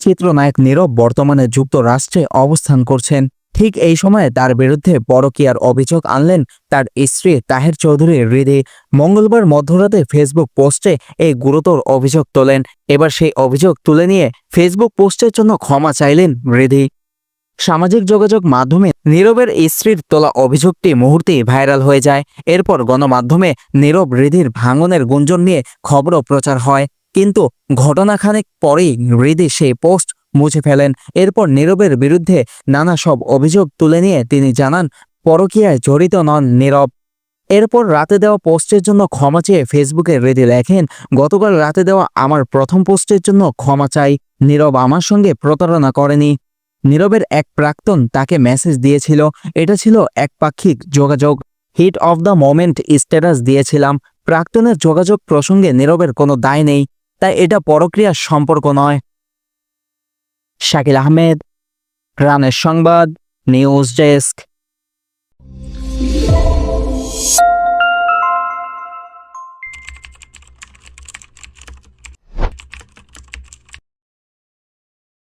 চিত্রনায়ক নীরব বর্তমানে যুক্তরাষ্ট্রে অবস্থান করছেন। ঠিক এই সময়ে তার বিরুদ্ধে পরকীয়ার অভিযোগ আনলেন তার স্ত্রী তাহের চৌধুরী হৃদি। মঙ্গলবার মধ্যরাতে ফেসবুক পোস্টে এই গুরুতর অভিযোগ তোলেন। এবার সেই অভিযোগ তুলে নিয়ে ফেসবুক পোস্টের জন্য ক্ষমা চাইলেন হৃদি। সামাজিক যোগাযোগ মাধ্যমে নীরবের স্ত্রীর তোলা অভিযোগটি মুহূর্তেই ভাইরাল হয়ে যায়। এরপর গণমাধ্যমে নীরব হৃদির ভাঙনের গুঞ্জন নিয়ে খবরও প্রচার হয়। কিন্তু ঘটনাখানেক পরেই হৃদি সেই পোস্ট মুছে ফেলেন। এরপর নীরবের বিরুদ্ধে নানা সব অভিযোগ তুলে নিয়ে তিনি জানান, পরকীয়ায় জড়িত নন নীরব। এরপর রাতে দেওয়া পোস্টের জন্য ক্ষমা চেয়ে ফেসবুকে হৃদি লেখেন, গতকাল রাতে দেওয়া আমার প্রথম পোস্টের জন্য ক্ষমা চাই। নীরব আমার সঙ্গে প্রতারণা করেনি। নীরবের এক প্রাক্তন তাকে মেসেজ দিয়েছিল, এটা ছিল একপাক্ষিক যোগাযোগ। Heat of the moment status দিয়েছিলাম। প্রাক্তনের যোগাযোগ প্রসঙ্গে নীরবের কোনো দায় নেই। তাই এটা পরক্রিয়ার সম্পর্ক নয়। শাকিল আহমেদ রানের সংবাদ নিউজ ডেস্ক।